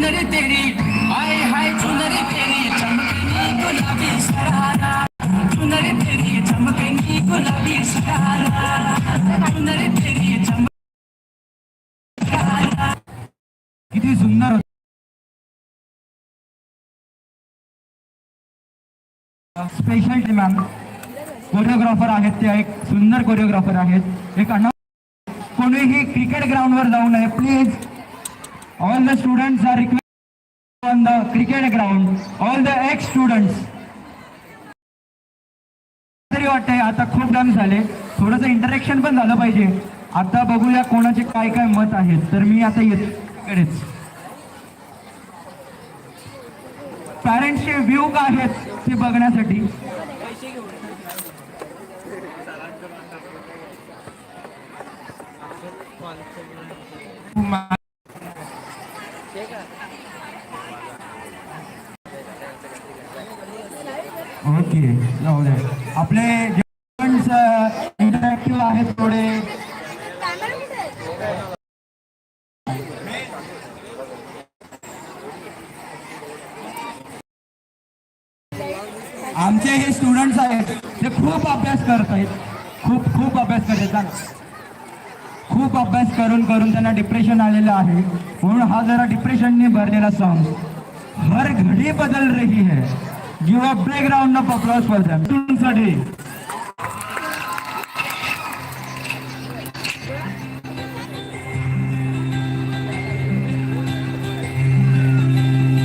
चुनरी तेरी आय हाय चुनरी तेरी चमकनी गुलाबी सरारा चुनरी तेरी चमकनी गुलाबी सरारा चुनरी तेरी चमक किती सुंदर स्पेशल टीम मॅम कोरिओग्राफर आहेत ते एक सुंदर कोरिओग्राफर आहेत. एक अना कोणीही क्रिकेट ग्राउंडवर जाऊ नये please all the students are request on the cricket ground all the ex students तरी वाटतंय आता खूप डान्स झाले. थोडंसं इंटरेक्शन पण झालं पाहिजे. आता बघूया कोणाचे काय काय मत आहेत. तर मी आता येत कडेच पॅरेंट्सचे व्ह्यू काय आहेत ते बघण्यासाठी? ओके जाऊ दे. आपले इंटरॅक्टिव्ह आहेत थोडे. आमचे हे स्टुडंट्स आहेत ते खूप अभ्यास करत आहेत खूप खूप अभ्यास करत आहेत खूप अभ्यास करून करून त्यांना डिप्रेशन आलेलं आहे. म्हणून हा जरा डिप्रेशनने भरलेला सॉन्ग हर घडी बदल रही है. युवा a break round of applause for दॅमसाठी